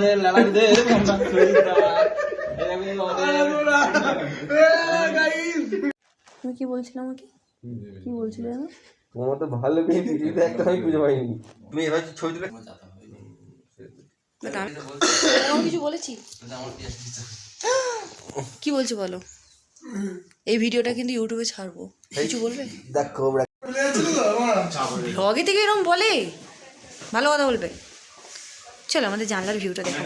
আমাদের লালাদের তুমি কি বলছিলে আমাকে কি বলছিলে যেন তোমার তো ভালো মেয়ে পৃথিবীতে একটা আমি খুঁজে পাইনি। তুমি এবার ছবি তুলে আমি কিছু বলেছি? কি বলছো বলো? এই ভিডিওটা কিন্তু ইউটিউবে ছাড়বো। কিছু বলবে? দেখো ব্লগে থেকে এরকম বলে। ভালো কথা বলবে। চলো আমাদের জানলার ভিউটা দেখো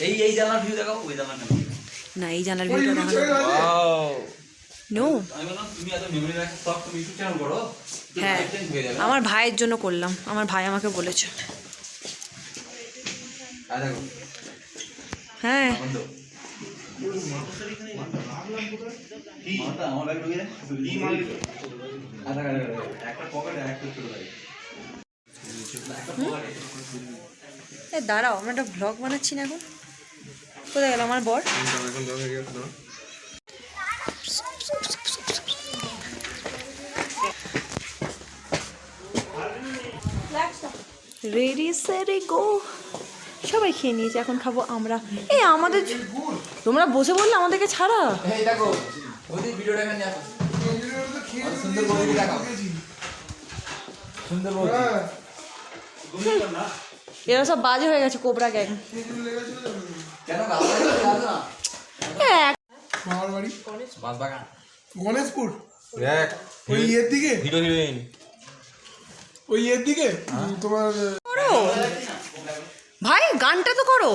এই এই জানলার ভিউ দেখাও ওই জানলার না এই জানলার ভিউটা দেখানো নো আমি বললাম তুমি এত মেমরি রাখো সব তুমি ইউটিউব চ্যানেল করো হ্যাঁ। আমার ভাইয়ের জন্য করলাম। আমার ভাই আমাকে বলেছে। হ্যাঁ। একটা পকেটে একটা ছোট গাড়ি এ দাঁড়াও আমরা একটা ব্লগ বানাচ্ছি না এখন। কোথায় গেল আমার বর? রেডি সেরি গো সবাই খেয়ে নিয়েছে এখন খাব আমরা। এই আমাদের তোমরা বসে বললে আমাদেরকে ছাড়া? এই দেখো ওদের ভিডিওটা সুন্দর এরা সব বাজে হয়ে গেছে কোবরা গ্যাং। বাগান গণেশপুর? দেখ ওই ইয়ের দিকে? Hero heroine. ওই ইয়ের দিকে? তোমার করো। ভাই গানটা তো করো।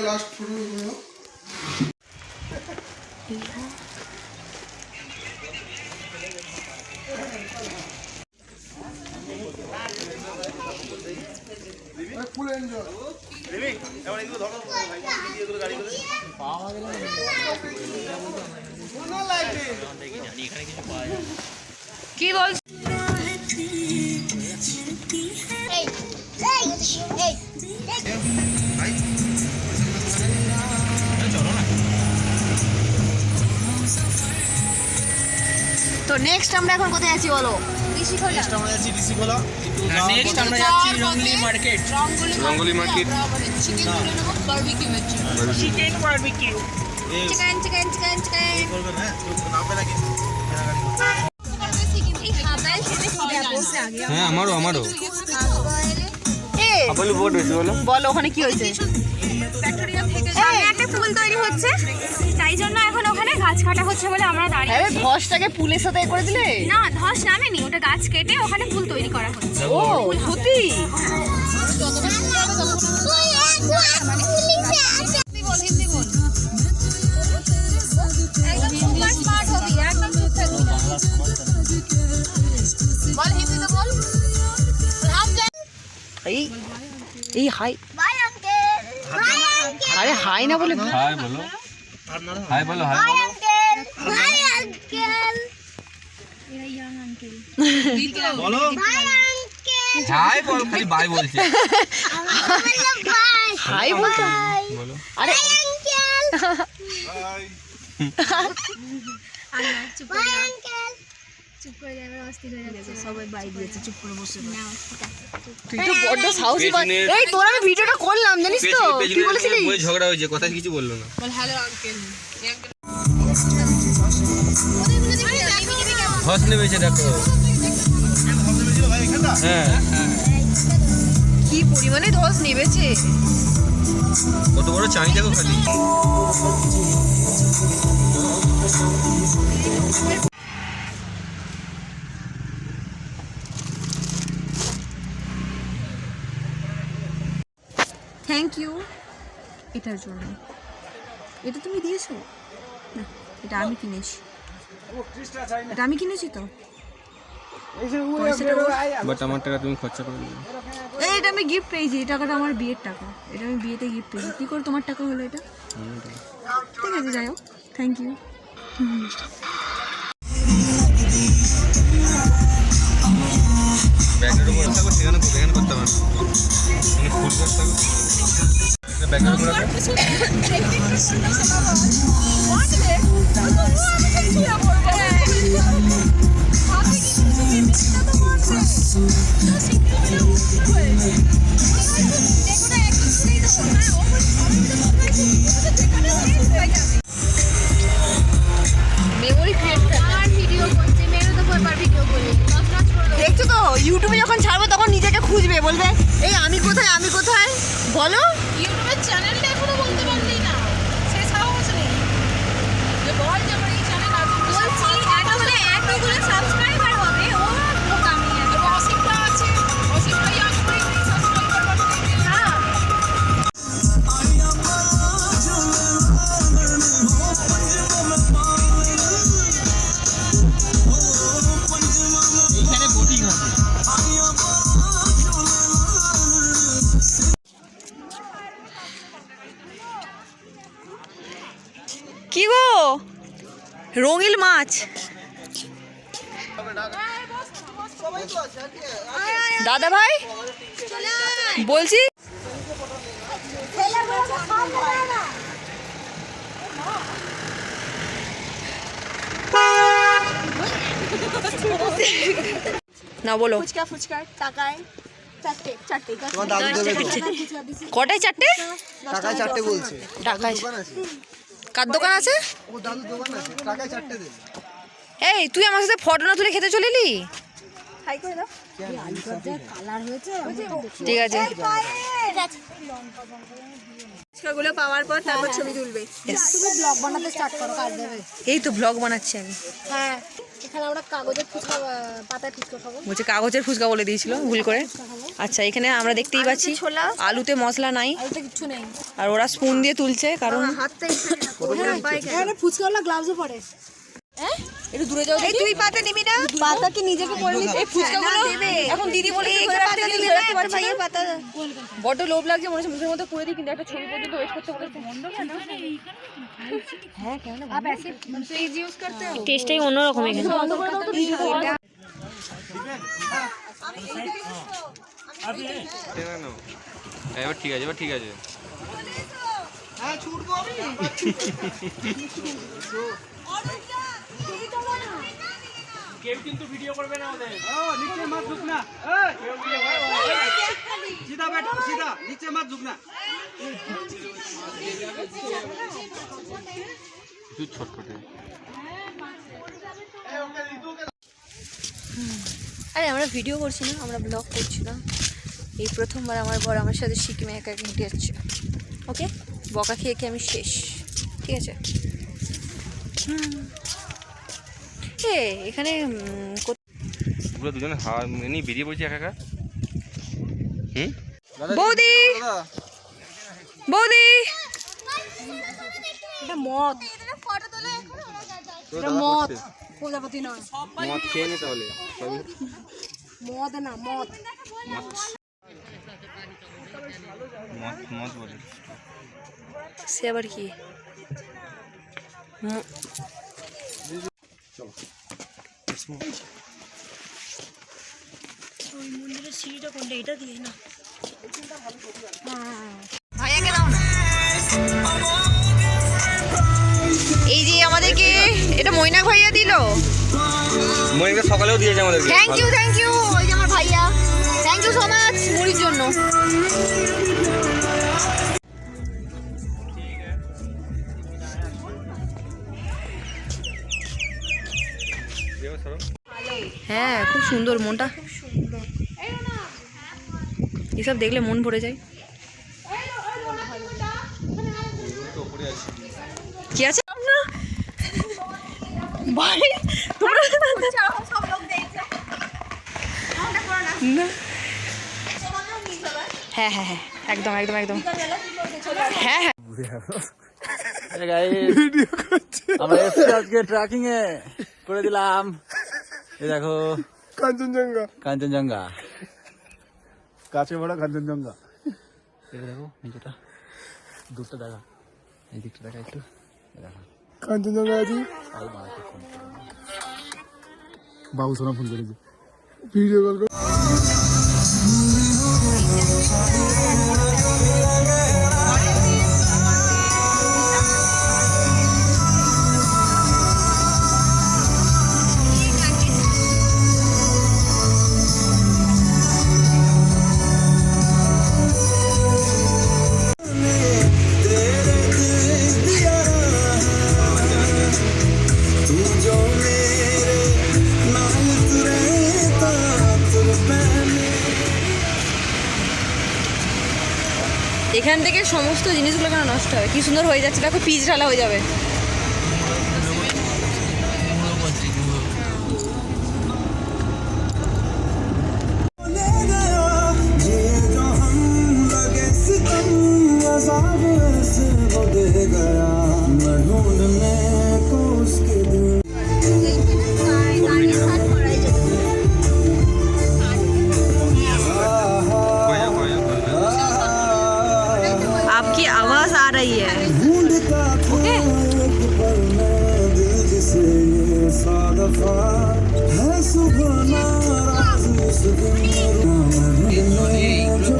লাস্ট তো নেক্সট আমরা এখন কোথায় আছি বলো? নেক্সট আমরা যাচ্ছি Rongli market Rongli market chicken barbecue chicken chicken chicken chicken হ্যাঁ? আমারও আমারও। বলো। বলো ওখানে কি হয়েছে? একটা পুল তৈরি হচ্ছে। তাই জন্য এখন ওখানে গাছ কাটা হচ্ছে বলে আমরা দাঁড়িয়ে ধসটাকে পুলের সাথে করে দিলে? না ধস নামেনি ওটা গাছ কেটে ওখানে পুল তৈরি করা হচ্ছে। ও সত্যি? হিন্দি বল হিন্দি বল একদম সুপার স্মার্ট হবি একদম চুপ থাকবি বল হিন্দিতে বল এই এই হাই। আরে হাই না বলে হাই বলো। হাই বলো হাই আঙ্কেল হাই আঙ্কেল। বলো। হাই বল খালি বাই বলছে। হাই বলো। আরে হাই আঙ্কেল। অস্থির হয়ে যাচ্ছে। সবাই বাই দিয়েছে চুপ করে বসে না তুই তো বড্ড সাহসী বান পেছনের- এই তোর আমি ভিডিওটা করলাম জানিস তো? কি বলেছিলি বই ঝগড়া হয়েছে কথা কিছু বলল না। ধস নেমেছে দেখো। হ্যাঁ। কি পরিমাণে ধস নেমেছে? কত বড় চাই দেখো খালি। থ্যাংক ইউ এটার জন্য। এটা তুমি দিয়েছ? না এটা আমি কিনেছি। এটা আমি কিনেছি তো। বাট আমার টাকা তুমি খরচা করে দিলে এই এটা আমি গিফট পেয়েছি। এই টাকাটা আমার বিয়ের টাকা। এটা আমি বিয়েতে গিফট পেয়েছি। কী করে তোমার টাকা হলো এটা? ঠিক আছে যাই হোক। থ্যাংক ইউ ব্যাগের উপর সেখানে মেমোরি ক্রিয়েট আর ভিডিও করছে মেরু তো কয়বার ভিডিও করলি নাচ নাচ করে দেখছ তো ইউটিউবে যখন ছাড়বো তখন নিজেকে খুঁজবে বলবে এই আমি কোথায় আমি কোথায়? বলো। কি গো? রঙিল মাছ। দাদা ভাই বলছি। না বলো। ফুচকা ফুচকা টাকায় কটায় চারটে? টাকায় চারটে বলছে। টাকায় কার দোকান আছে? ও দাদু দোকান আছে টাকায় চারটে দেবে এই তুই আমার সাথে ফটো না তুলে খেতে চলে এলি? হাই করে দাও? ঠিক আছে। ফুচকাগুলো পাওয়ার পর তারপর ছবি তুলবে। ব্লগ বানাতে স্টার্ট করো কাজ দেবে। এই তো ব্লগ বানাচ্ছি আমি। হ্যাঁ এখানে আমরা কাগজের ফুচকা পাতায় ফুচকা খাব। বলছে কাগজের ফুচকা বলে দিয়েছিল ভুল করে। আচ্ছা এখানে আমরা দেখতেই পাচ্ছি আলুতে মশলা নাই। আর তো নেই। আর ওরা স্পুন দিয়ে তুলছে কারণ হাতটা ফুচকাওয়ালা গ্লাভসও পরে। একটু দূরে যাও এই তুই পাতা নিবি না? পাতা কি নিজেকে করে নিতে এই ফুচকাগুলো এখন দিদি বলে এই পাতা পাতা নিবি নিতে না? পাতা বড্ড লোভ লাগছে মনে হচ্ছে মুখের মধ্যে করে দিই কিন্তু একটা ছবি পর্যন্ত ওয়েট করতে করতে মন্দ টেস্টটাই অন্যরকম এখানে। এবার ঠিক আছে এবার ঠিক আছে। কেউ কিন্তু ভিডিও করবে না ওদের। তুই ছটফটে। আরে আমরা ভিডিও করছি না আমরা ব্লগ করছিলাম এই প্রথমবার আমার বর আমার সাথে সিকিমে একা একা হেঁটে যাচ্ছে। ওকে? বকা খেয়ে খেয়ে আমি শেষ। ঠিক আছে? হুম। এ এখানে ওগুলো দুজনে হাওয়া এমনি বেরিয়ে পড়ছি একা একা? হুম? বৌদি! বৌদি! এটা মদ। এটা মদ। প্রজাপতি নয়। মদ খেয়ে নি তাহলে। মদ না মদ। মদ। মদ বলে। সে আবার কি? ম- ভাইয়াকে দাও না। এই যে আমাদেরকে এটা মৈনাক ভাইয়া দিল? মনিকা সকালেও দিয়েছে আমাদেরকে। থ্যাংক ইউ থ্যাংক ইউ ওই যে আমার ভাইয়া। থ্যাংক ইউ সো মাচ মুড়ির জন্য। সুন্দর মনটা। এসব দেখলে মন ভরে যায়। কি আছে? না ভাই তোমরা হ্যাঁ হ্যাঁ হ্যাঁ একদম একদম একদম। হ্যাঁ হ্যাঁ। আমরা আজকে এ। করে দিলাম। এই দেখো। কাঞ্চনজঙ্ঘা কাঞ্চনজঙ্ঘা কাছে বড় কাঞ্চনজঙ্ঘা এই দেখো নিচেটা দূরটা দেখা এই দিকটা দেখা একটু দেখো কাঞ্চনজঙ্ঘা আছে ফোন বাবু সোনা ফোন করেছে ভিডিও কল এখান থেকে সমস্ত জিনিসগুলো কেন নষ্ট হবে কি সুন্দর হয়ে যাচ্ছে। দেখো, পিচ ঢালা হয়ে যাবে। Eu sou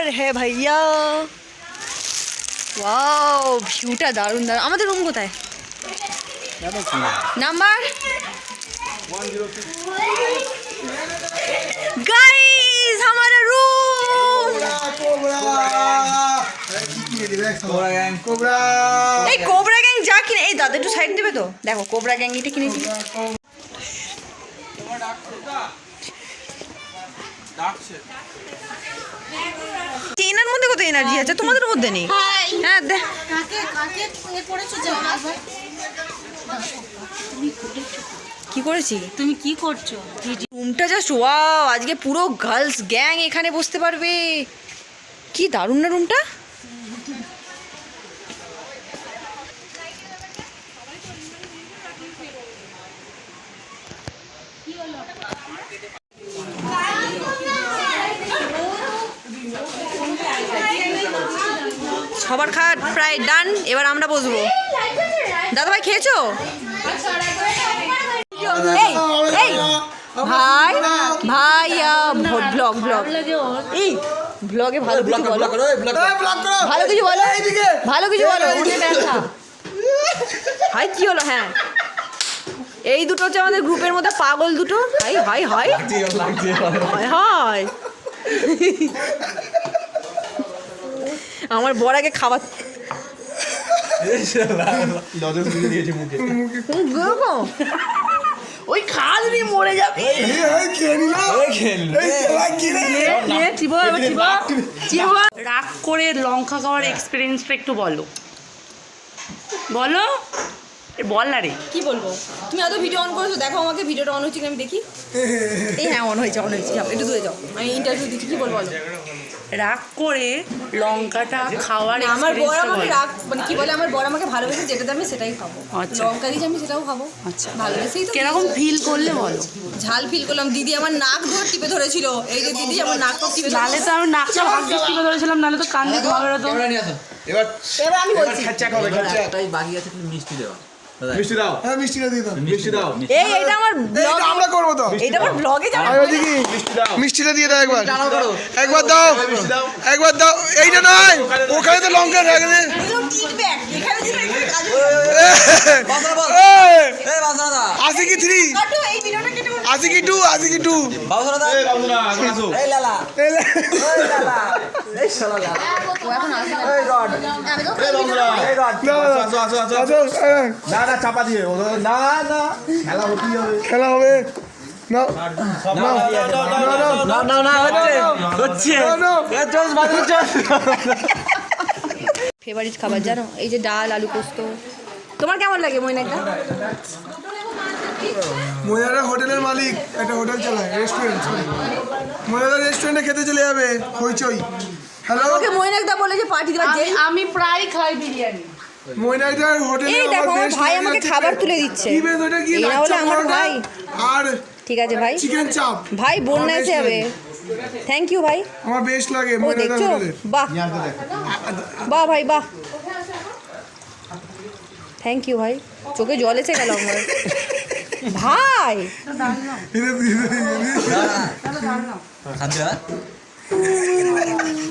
আর হ্যাঁ ভাইয়া। ওয়াও ভিউটা দারুণ দারুণ। আমাদের রুম কোথায়? নাম্বার গাইস আমার রুম এই কোবরা গ্যাং যা কিনে এই দাদা, একটু সাইড দেবে তো? দেখো কোবরা গ্যাং এটা কিনেছি ডাকছে চেনার মধ্যে কত এনার্জি আছে? তোমাদের মধ্যে নেই। হ্যাঁ দেখ কি করেছি? তুমি কি করছ? রুমটা জাস্ট ওয়াও আজকে পুরো গার্লস গ্যাং এখানে বসতে পারবে। কি দারুণ না রুমটা সবার খাওয়া প্রায় ডান এবার আমরা বসবো ভাই খেয়েছো এই এই ভাই ভাই ব্লগ ব্লগ এই ব্লগে ভালো কিছু বলো। ভালো কিছু বলো। ভালো কিছু বলো হাই কি হলো? হ্যাঁ। এই দুটো হচ্ছে আমাদের গ্রুপের মধ্যে পাগল দুটো। হাই হাই হাই হাই আমার আগে খাবার লজেন্স দিয়ে দিয়েছে মুখে গো ওই খাল নিয়ে মরে যাবে রাগ করে লঙ্কা খাওয়ার এক্সপিরিয়েন্সটা একটু বলো। বলো? বল না রে। কি বলব? তুমি এত ভিডিও অন করেছ দেখো আমাকে ভিডিওটা অন হচ্ছে আমি দেখি। এই হ্যাঁ অন হয়েছে অন হয়েছে। একটু দূরে যাও। আমি ইন্টারভিউ দিচ্ছি কি বলব বলো? রাগ করে লঙ্কাটা খাওয়ার আমার বর এক্সপিরিয়েন্সটা আমাকে রাগ মানে কি বলে আমার বর আমাকে ভালোবেসে যেটা দেবে আমি সেটাই খাব। আচ্ছা। লঙ্কা দিয়েছে আমি সেটাও খাব। আচ্ছা। ভালোবেসেই তো কীরকম ফিল করলে বলো? ঝাল ফিল করলাম। দিদি আমার নাক ধর টিপে ধরেছিল। এই যে দিদি আমার নাক ধর টিপে নালে তো আমি নাকটা ভাগ করে ধরেছিলাম নালে তো কান্দে ধোয়া বেরোতো এবার এবার আমি বলছি। হবে খ্যাচাক একটাই বাকি আছে তুমি মিষ্টি দেওয়া। মিষ্টি দাও। হ্যাঁ মিষ্টিটা দিয়ে দাও। মিষ্টি দাও। এই এটা আমার ব্লগ আমরা করব তো। এটা আমার ব্লগে যাবে। আর ওদিকে মিষ্টি দাও। মিষ্টিটা দিয়ে দাও একবার। একবার দাও। একবার দাও। এইটা নয়। ওখানে তো লঙ্কা রাখবে এখানে কি থ্রি এই ভিডিওটা কেটে বলো। আশি কি টু আশি কি টু বাসনা দা এই আসো এই লালা। এই লালা। এই শালা লালা ও এখন আসবে এই রড এই এই রড আসো আসো আসো আসো না না চাপা দিয়ে। ও না না। খেলা হবে। খেলা হবে। হচ্ছে। হচ্ছে। বাজে ফেভারিট খাবার জানো? এই যে ডাল আলু পোস্ত। তোমার কেমন লাগে মইনাকটা মজারা হোটেলের মালিক একটা হোটেল চালায় রেস্টুরেন্ট মজারা রেস্টুরেন্টে খেতে চলে যাবে হইচই। হ্যালো আমাকে মইনাকদা বলে যে পার্টি দেওয়ার যে আমি প্রায় খাই বিরিয়ানি। হোটেলে এই দেখো, আমার ভাই আমাকে খাবার তুলে দিচ্ছে। কি বেশ ওটা কি এরা হলো আমার ভাই। আর ঠিক আছে ভাই। চিকেন চাপ ভাই বন্যা আমার এসে যাবে। থ্যাংক ইউ ভাই। আমার বেস্ট লাগে ও ময়নাইদার দেখছ? বাহ। বাহ ভাই বাহ। থ্যাংক ইউ ভাই। চোখে জল এসে গেল আমার। ভাই।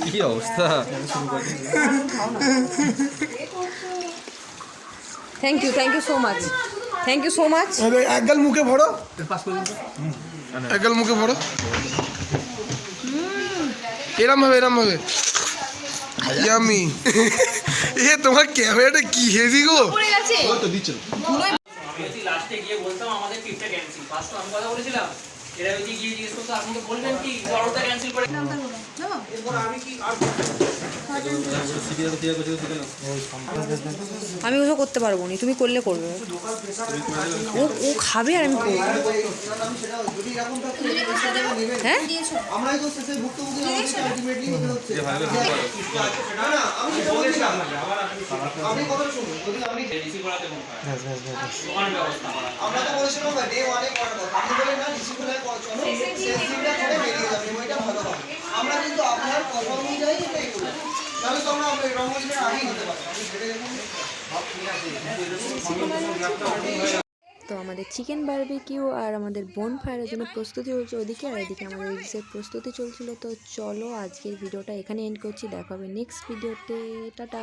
কি অবস্থা? Thank you thank you so much thank you so much আরে, এক মুখে ভরো। এক গাল মুখে ভরো। এরম ভাবে এরম ভাবে ইয়ামি এ তোমার ক্যামেরাটা কি? হেভি গো। আমি যদি লাস্টে গিয়ে বলতাম আমাদের ট্রিপটা ক্যান্সেল ফার্স্ট আমি কথা বলেছিলাম। এরা যদি গিয়ে জিজ্ঞেস করতো আপনি তো বলবেন কি বড়টা ক্যান্সেল করে আমি ওসব করতে পারব না তুমি করলে করবে। ও ও খাবে আর আমি করব। হ্যাঁ? দোকানের ব্যবস্থা করা। আমরা তো বলেছিলাম না ডে ওয়ানে করার কথা আপনি বলেন না ডিসিপ্লিনে চলো তো আমাদের চিকেন বারবিকিউ আর আমাদের বোন ফায়ারের জন্য প্রস্তুতি হচ্ছে ওদিকে, আর এদিকে আমাদের রিলসের প্রস্তুতি চলছিল, তো চলো আজকের ভিডিওটা এখানে এন্ড করছি। দেখা হবে নেক্সট ভিডিওতে টাটা।